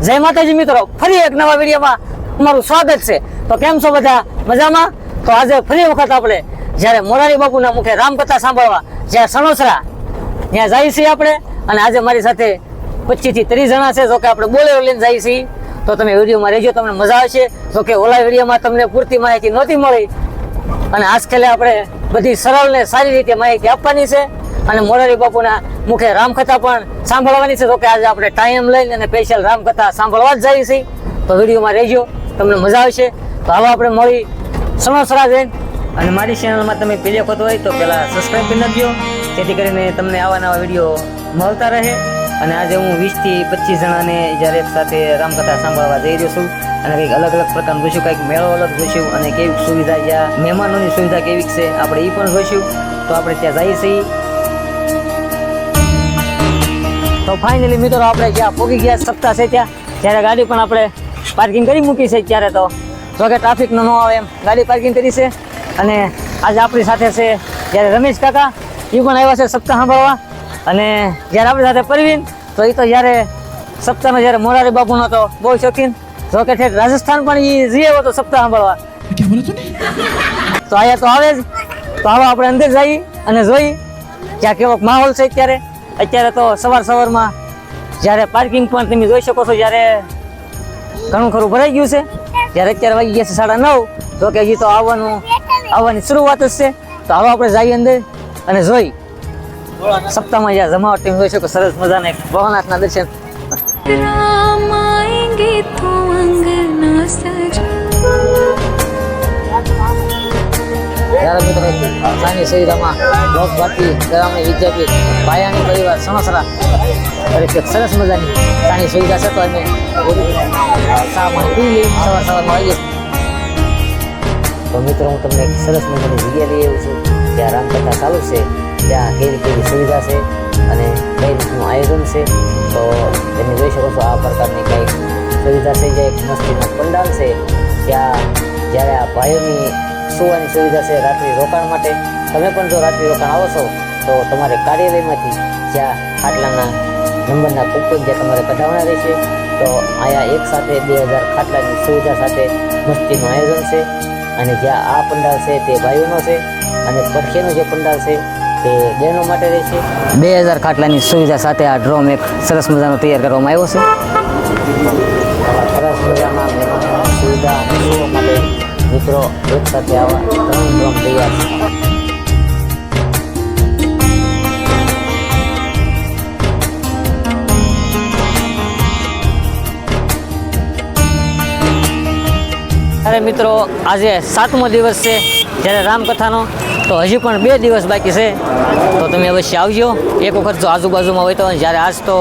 જય માતાજી મિત્રો, ફરી એક નવા વિડીયોમાં તમારું સ્વાગત છે. તો કેમ છો બધા? મજામાં? તો આજે ફરી વખત આપણે જ્યારે મોરારી બાપુના મુખે રામકથા સાંભળવા જ્યાં સણોસરા, ત્યાં જઈએ છીએ આપણે. અને આજે મારી સાથે પચીસથી ત્રીસ જણા છે જો કે આપણે બોલેરો લઈને જઈએ છીએ. તો તમે વિડીયોમાં રહેજો, તમને મજા આવશે. જો કે ઓલા વિડીયોમાં તમને પૂરતી માહિતી નહોતી મળી. અને આજકાલે આપણે બધી સરળ ને સારી રીતે માહિતી આપવાની છે. અને મોરારી બાપુના મુખે રામકથા પણ સાંભળવાની છે. તો કે આજે આપણે ટાઈમ લઈને અને સ્પેશિયલ રામકથા સાંભળવા જ જઈએ છીએ. તો વિડીયોમાં રહેજો, તમને મજા આવશે. તો હવે આપણે મળી સણોસરા જઈને અને મારી ચેનલમાં તમે પહેલી વખત હોય તો પહેલાં સબસ્ક્રાઈબ કરી નાખજો. જેથી કરીને તમને આવા નવા વીડિયો મળતા રહે. અને આજે હું વીસથી પચીસ જણાને જ્યારે એક સાથે રામકથા સાંભળવા જઈ રહ્યો છું. અને કંઈક અલગ અલગ પ્રકારનું જોઈશું, કંઈક મેળો અલગ જોઈશું, અને કેવી સુવિધા જ્યાં મહેમાનોની સુવિધા કેવી છે, આપણે એ પણ જોઈશું. તો આપણે ત્યાં જઈએ છીએ. તો ફાઇનલી મિત્રો આપણે ત્યાં પહોંચી ગયા સપ્તાહ છે ત્યાં જ્યારે ગાડી પણ આપણે પાર્કિંગ કરી મૂકી છે ત્યારે તો. જો કે ટ્રાફિકનો ન આવે એમ. ગાડી પાર્કિંગ કરી છે અને આજે આપણી સાથે છે જ્યારે રમેશ કાકા એ પણ આવ્યા છે સપ્તાહ સાંભળવા. અને જ્યારે આપણી સાથે પરવીન તો એ તો જ્યારે સપ્તાહનો જ્યારે મોરારી બાપુનો તો બહુ શોખીન. જો કે ઠેઠ રાજસ્થાન પણ એ જઈ આવ્યો તો સપ્તાહ સાંભળવા. તો અહીંયા તો આવે જ. તો હવે આપણે અંદર જઈ અને જોઈ ક્યાં કેવો માહોલ છે અત્યારે. અત્યારે તો સવાર સવારમાં જ્યારે પાર્કિંગ પણ તમે જોઈ શકો છો, જ્યારે ઘણું ખરું ભરાઈ ગયું છે. જ્યારે અત્યારે વાગી ગયા છે સાડા નવ, તો કે હજી તો આવવાનું, આવવાની શરૂઆત જ છે. તો હાલો આપણે જઈએ અંદર અને જોઈ. સપ્તાહમાં જ્યાં જમાવટ તમે જોઈ શકો, સરસ મજાને ભવનાથના દર્શન. રામ આએંગે ત્યારે મિત્રો સાની સુવિધામાં લોક ભારતી ગ્રામીણ વિદ્યાપીઠ પાયાની પરિવાર સણસરા તરીકે સરસ મજાની સાની સુવિધા છે તો અમે લઈ સવાર સવારમાં આવીએ. તો મિત્રો, હું તમને એક સરસ મજાની જગ્યા લઈ આવ્યો છું. ત્યાં રામકથા ચાલુ છે. ત્યાં કેવી કેવી સુવિધા છે અને કઈ રીતનું આયોજન છે. તો તમે જોઈ શકો છો આ પ્રકારની કંઈક સુવિધા છે. જે એક મસ્તીનો પંડાલ છે. ત્યાં જ્યારે આ ભાઈઓની સુવાની સુવિધા છે રાત્રિ રોકાણ માટે. તમે પણ જો રાત્રિ રોકાણ આવો છો તો તમારે કાર્યાલયમાંથી જ્યાં ખાટલાના નંબરના કૂપન જ્યાં તમારે કઢાવવાના રહેશે તો અહીંયા એક સાથે બે હજાર ખાટલાની સુવિધા સાથે મસ્તીનું આયોજન છે. અને જ્યાં આ પંડાલ છે તે ભાઈઓનો છે અને પડખેનો જે પંડાલ છે તે બહેનો માટે રહેશે. બે હજાર ખાટલાની સુવિધા સાથે આ ડ્રોમ એક સરસ મજાનો તૈયાર કરવામાં આવ્યો છે. સરસ મજાના સુવિધા માટે મિત્રો, એક સાથે આવા ત્રણ ડ્રોમ તૈયાર છે. મિત્રો, આજે સાતમો દિવસ છે જ્યારે રામકથાનો, તો હજી પણ બે દિવસ બાકી છે. તો તમે અવશ્ય આવજો. એક વખત જો આજુબાજુમાં હોય તો, જ્યારે આજ તો,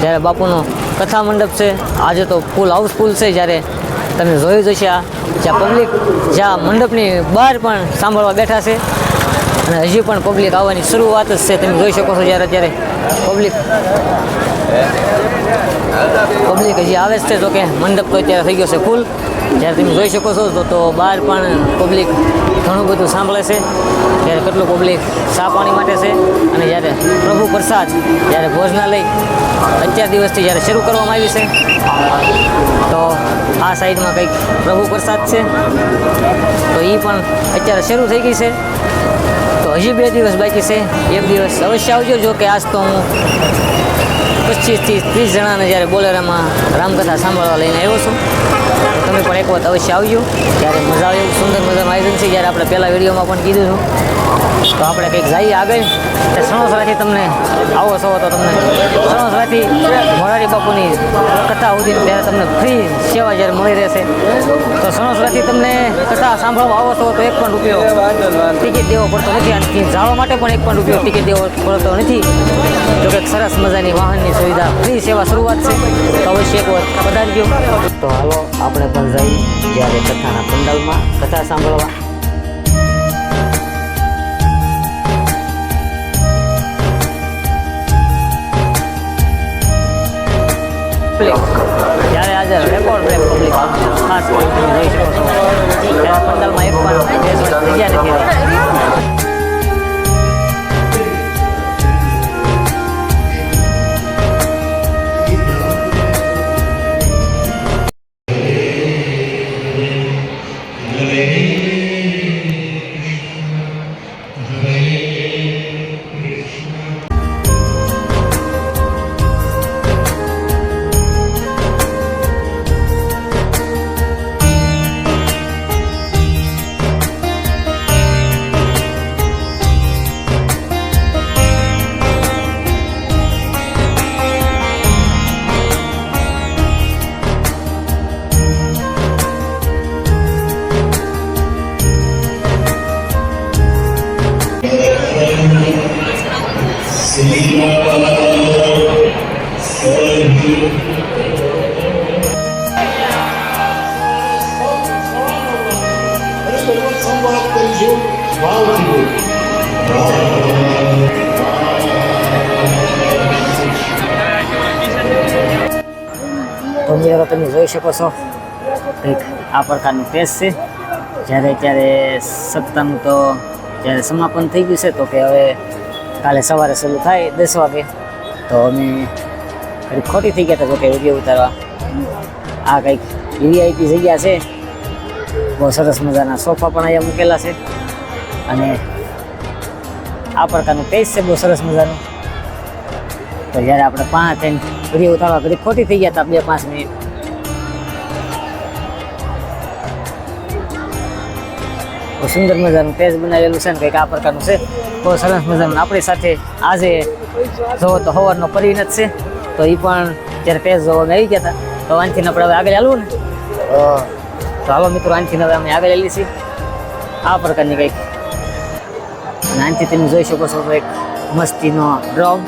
જ્યારે બાપુનો કથા મંડપ છે, આજે તો ફૂલ હાઉસફુલ છે જ્યારે. તમે જોયું જશે આ. જ્યાં પબ્લિક જ્યાં મંડપની બહાર પણ સાંભળવા બેઠા છે. અને હજી પણ પબ્લિક આવવાની શરૂઆત જ છે. તમે જોઈ શકો છો જ્યારે અત્યારે પબ્લિક પબ્લિક હજી આવે છે તો કે મંડપ તો અત્યારે થઈ ગયો છે ફૂલ જ્યારે તમે જોઈ શકો છો, તો તો બહાર પણ પબ્લિક ઘણું બધું સાંભળે છે. ત્યારે કેટલું પબ્લિક ચા પાણી માટે છે અને જ્યારે પ્રભુ પ્રસાદ જ્યારે ભોજનાલય અત્યાર દિવસથી જ્યારે શરૂ કરવામાં આવી છે. તો આ સાઈડમાં કંઈક પ્રભુ પ્રસાદ છે. તો એ પણ અત્યારે શરૂ થઈ ગઈ છે. તો હજી બે દિવસ બાકી છે. એક દિવસ અવશ્ય આવજો જો કે આજ તો હું પચીસથી ત્રીસ જણાને જ્યારે બોલેરામાં રામકથા સાંભળવા લઈને આવ્યો છું. તમે પણ એક વખત અવશ્ય આવજો. ત્યારે મજા આવે, સુંદર મજાનું આયોજન છે. જ્યારે આપણે પહેલાં વિડીયોમાં પણ કીધું હતું તો આપણે કંઈક જઈએ આગળ. સણોસરાથી તમને આવો છો તો તમને સણોસરાથી મોરારી બાપુની કથા સુધી ત્યારે તમને ફ્રી સેવા જ્યારે મળી રહેશે. તો સણોસરાથી તમને કથા સાંભળવા આવો છો તો એક પણ રૂપિયો ટિકિટ દેવો પડતો નથી. અને જવા માટે પણ એક પણ રૂપિયો ટિકિટ દેવો પડતો નથી. જો કે સરસ મજાની વાહનની સુવિધા, ફ્રી સેવા શરૂઆત છે. તો અવશ્ય એક પધારજો. તો હાલો, આપણે પણ જઈએ જ્યારે કથાના પંડાલમાં કથા સાંભળવા. પબ્લિક જ્યારે આજે રેકોર્ડ બ્રેક પબ્લિક ખાસ જોઈ શકો છો. ત્યારે પંડાલમાં એક પણ બેસવાની જગ્યા નથી Jadi kira-kira setengah જ્યારે સમાપન થઈ ગયું છે, તો કે હવે કાલે સવારે શરૂ થાય દસ વાગે. તો અમે ઘડી ખોટી થઈ ગયા હતા કે વીડિયો ઉતારવા. આ કંઈક વીઆઈપી જગ્યા છે. બહુ સરસ મજાના સોફા પણ અહીંયા મૂકેલા છે. અને આ પ્રકારનું પેજ છે, બહુ સરસ મજાનું. તો જ્યારે આપણે પાંચ થઈને વીડિયો ઉતારવા ઘડી ખોટી થઈ ગયા હતા, બે પાંચ મિનિટ. સુંદર મજાનું પેજ બનાવેલું છે ને કંઈક આ પ્રકારનું છે. બહુ સરસ મજાનું. આપણી સાથે આજે જોવો તો સવારનો પરિણત છે. તો એ પણ જ્યારે પેજ જોવા અમે આવી ગયા હતા તો આનથી આપણે હવે આગળ હાલવું ને? તો હાલો મિત્રો આનથી હવે અમે આગળ હાલી છીએ. આ પ્રકારની કંઈક. અને આનથી તમે જોઈ શકો છો તો એક મસ્તીનો ડ્રોમ.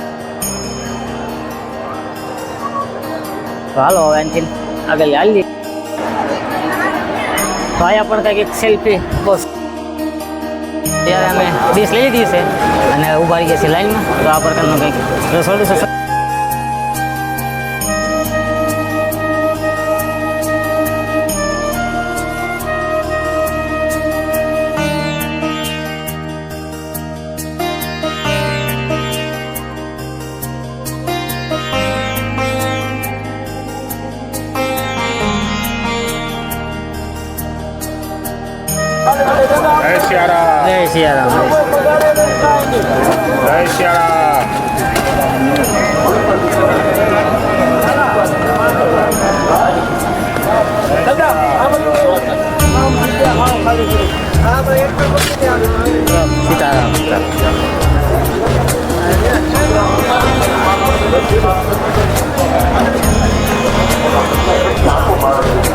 તો હાલો હવે આનથી આગળ હાલીએ. તો અહીંયા પણ કંઈક એક સેલ્ફી બસ ત્યારે અમે ડીશ લઈ લીધી છે. અને ઊભા રહી ગયા છીએ લાઈનમાં. તો આ પ્રકારનું કંઈક. રસોડું છે જય સિયારામ જય સિયારામ જય સિયારામ સીતારામ અમીર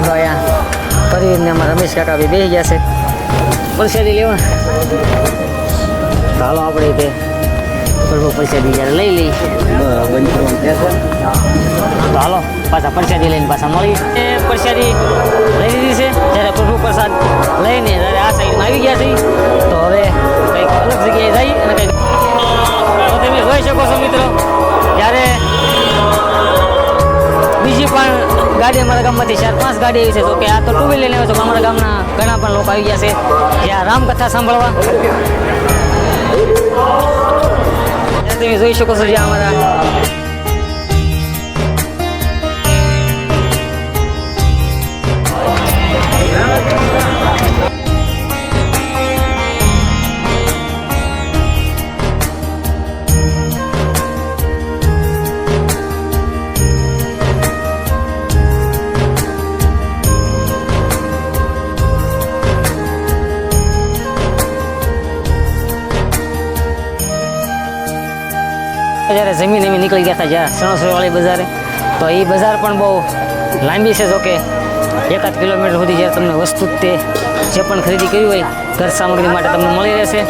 ભાઈ પરિવાર ને અમારા રમેશ કાકા બી બેસી ગયા છે. પ્રસાદી લેવા. ચાલો આપણે તે પ્રભુ પ્રસાદી જ્યારે લઈ લઈ તો હાલો, પાછા પ્રસાદી લઈને પાછા મળી એ પ્રસાદી લઈ લીધી છે. જ્યારે પ્રભુ પ્રસાદ લઈને જ્યારે આ સાઈડમાં આવી ગયા છે, તો હવે કંઈક અલગ જગ્યાએ જઈ અને કંઈક તમે જોઈ શકો છો મિત્રો. જ્યારે બીજી પણ ગાડી અમારા ગામમાંથી ચાર, પાંચ ગાડી આવી છે. તો કે આ તો ટુ વ્હીલર લેવા તો અમારા ગામના ઘણા પણ લોકો આવી ગયા છે. જ્યાં રામકથા સાંભળવા. તમે જોઈ શકો છો જ્યાં અમારા જ્યારે જમીન એમી નીકળી ગયા હતા જ્યાં સણસરવાળી બજારે, તો એ બજાર પણ બહુ લાંબી છે જોકે. એકાદ કિલોમીટર સુધી જ્યારે તમને વસ્તુ તે જે પણ ખરીદી કરી હોય, ઘર સામગ્રી માટે તમને મળી રહેશે.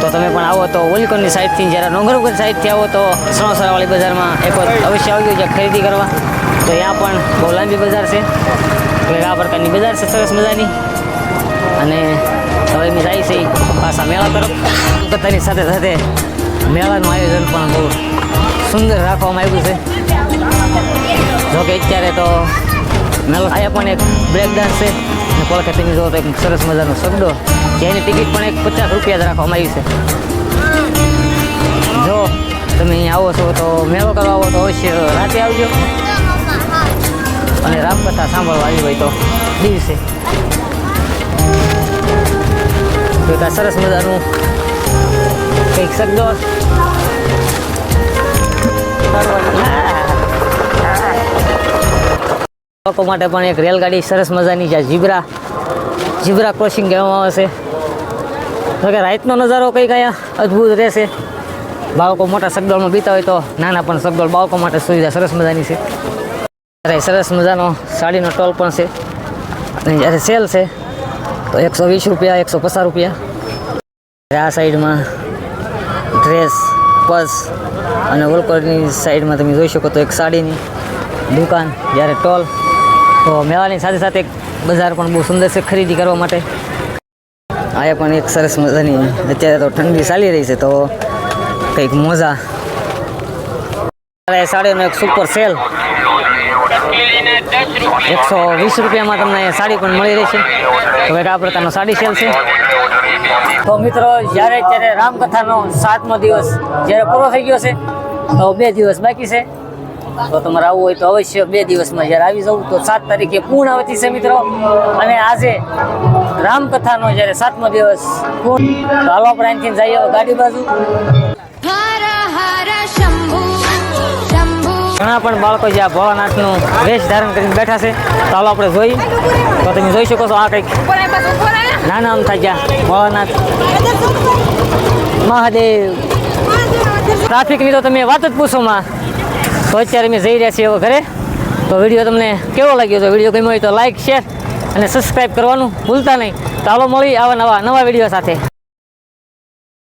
તો તમે પણ આવો તો ઓલિકોનની સાઈડથી, જ્યારે ડોંગરગઢ સાઈડથી આવો તો સણસરાવાળી બજારમાં એક અવશ્ય આવજો જ્યાં ખરીદી કરવા. તો ત્યાં પણ બહુ લાંબી બજાર છે. એટલે આ પ્રકારની બજાર છે સરસ મજાની. અને હવે અમે જાય છે પાછા મેળા તરફ. કથાની સાથે સાથે મેળાનું આયોજન પણ બહુ સુંદર રાખવામાં આવ્યું છે. જોકે અત્યારે તો મેળો અહીંયા પણ એક બ્રેક ડાન્સ છે. અને કોલકાતાની જો એક સરસ મજાનો શબ્દો. જેની ટિકિટ પણ એક પચાસ રૂપિયા જ રાખવામાં આવી છે. જો તમે અહીં આવો છો તો મેળો કરવા આવો તો અવશ્ય રાતે આવજો. અને રામકથા સાંભળવા આવી હોય તો દિવસે. સરસ મજાનું શબ્દો લોકો માટે પણ એક રેલગાડી સરસ મજાની જ્યાં જીબ્રા. જીબ્રા ક્રોસિંગ કહેવામાં આવે છે. તો કે રાતનો નજારો કંઈક અહીંયા અદ્ભુત રહેશે. બાળકો મોટા સગડોળમાં બીતા હોય તો નાના પણ સગડોળ બાળકો માટે સુવિધા સરસ મજાની છે. ત્યારે સરસ મજાનો સાડીનો ટોલ પણ છે. અને જ્યારે સેલ છે, તો એકસો વીસ રૂપિયા, એકસો પચાસ રૂપિયા. આ સાઈડમાં ડ્રેસ પર્સ અને ઓલકોરની સાઈડમાં તમે જોઈ શકો તો એક સાડીની દુકાન, જ્યારે ટોલ તો મેળાની સાથે સાથે એક બજાર પણ બહુ સુંદર છે ખરીદી કરવા માટે. આ પણ એક સરસ મજાની, અત્યારે તો ઠંડી ચાલી રહી છે તો કંઈક મોજા અત્યારે સાડીનો એક સુપર સેલ એકસો વીસ રૂપિયામાં તમને સાડી પણ મળી રહેશે. છે હવે આ પ્રકારનો સાડી સેલ છે. તો મિત્રો, જ્યારે ત્યારે રામકથાનો સાતમો દિવસ જ્યારે પૂરો થઈ ગયો છે, તો બે દિવસ બાકી છે. તો તમારે આવવું હોય તો અવશ્ય બે દિવસમાં જ્યારે આવી જવું, તો સાત તારીખે પૂર્ણાવતી છે મિત્રો. અને આજે રામકથાનો જ્યારે સાતમો દિવસ પૂર્ણ તો હાલો આપણે અહીંથી જઈએ ગાડી બાજુ. ઘણા પણ બાળકો જે આ ભોળાનાથનું વેશ ધારણ કરીને બેઠા છે, તો આપણે જોઈ તો તમે જોઈ શકો છો આ કંઈક નાના આમ થાય ગયા ભોળાનાથ મહાદેવ. ટ્રાફિકની તો તમે વાત જ પૂછો, માં. તો અત્યારે અમે જઈ રહ્યા છીએ ઘરે. તો વીડિયો તમને કેવો લાગ્યો? તો વીડિયો ગમ્યો હોય તો લાઈક શેર અને સબસ્ક્રાઈબ કરવાનું ભૂલતા નહીં. તો મળી આવા નવા નવા વીડિયો સાથે.